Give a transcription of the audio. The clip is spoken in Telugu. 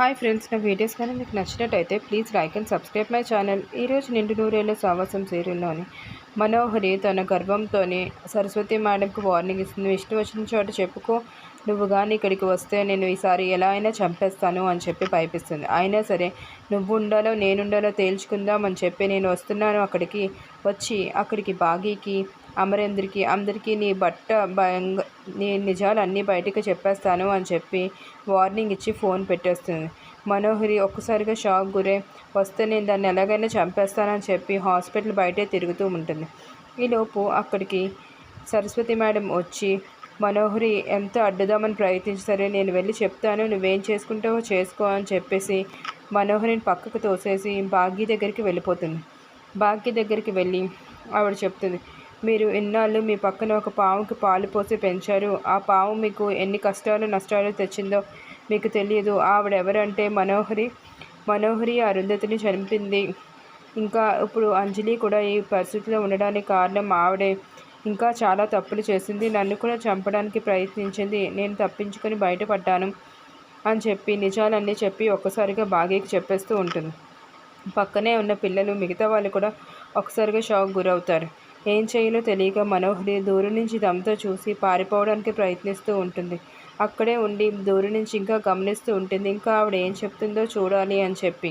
హాయ్ ఫ్రెండ్స్ నా వీడియోస్ కానీ మీకు నచ్చినట్టయితే please like and subscribe my channel. ఈరోజు నిండు నూరేళ్ళ సావాసం సీరియల్లోని మనోహరి తన గర్భంతోనే సరస్వతి మేడంకు వార్నింగ్ ఇస్తుంది. ఇష్టం వచ్చిన చోట చెప్పుకో నువ్వు కానీ ఇక్కడికి వస్తే నేను ఈసారి ఎలా అయినా చంపేస్తాను అని చెప్పి పైపిస్తుంది. అయినా సరే నువ్వు ఉండాలో నేనుండాలో తేల్చుకుందాం అని చెప్పి నేను వస్తున్నాను అక్కడికి వచ్చి అక్కడికి బాగీకి అమరేంద్రకి అందరికీ నీ బట్ట భయంగా నీ నిజాలు అన్నీ బయటకు చెప్పేస్తాను అని చెప్పి వార్నింగ్ ఇచ్చి ఫోన్ పెట్టేస్తుంది. మనోహరి ఒక్కసారిగా షాక్ గురే వస్తే నేను దాన్ని ఎలాగైనా చంపేస్తానని చెప్పి హాస్పిటల్ బయటే తిరుగుతూ ఉంటుంది ఈలోపు అక్కడికి సరస్వతి మేడం వచ్చి మనోహరి ఎంత అడ్డుదామని ప్రయత్నించసరే నేను వెళ్ళి చెప్తాను. నువ్వేం చేసుకుంటావో చేసుకో అని చెప్పేసి మనోహరిని పక్కకు తోసేసి భాగ్య దగ్గరికి వెళ్ళిపోతుంది. భాగ్య దగ్గరికి వెళ్ళి ఆవిడ చెప్తుంది మీరు ఇన్నాళ్ళు మీ పక్కన ఒక పావుకి పాలు పోసి పెంచారు. ఆ పావు మీకు ఎన్ని కష్టాలు నష్టాలు తెచ్చిందో మీకు తెలియదు. ఆవిడ ఎవరంటే మనోహరి. మనోహరి అరుంధతిని చంపింది. ఇంకా ఇప్పుడు అంజలి కూడా ఈ పరిస్థితిలో ఉండడానికి కారణం ఆవిడే. ఇంకా చాలా తప్పులు చేసింది. నన్ను కూడా చంపడానికి ప్రయత్నించింది. నేను తప్పించుకొని బయటపడ్డాను అని చెప్పి నిజాలన్నీ చెప్పి ఒక్కసారిగా బాగీకి చెప్పేస్తూ ఉంటుంది. పక్కనే ఉన్న పిల్లలు మిగతా వాళ్ళు కూడా ఒకసారిగా షాక్ గురవుతారు. ఏం చేయాలో తెలియక మనోహరి దూరం నుంచి దమ్తో చూసి పారిపోవడానికి ప్రయత్నిస్తూ ఉంటుంది. అక్కడే ఉండి దూరం నుంచి ఇంకా గమనిస్తూ ఉంటుంది. ఇంకా ఆవిడ ఏం చెప్తుందో చూడాలి అని చెప్పి.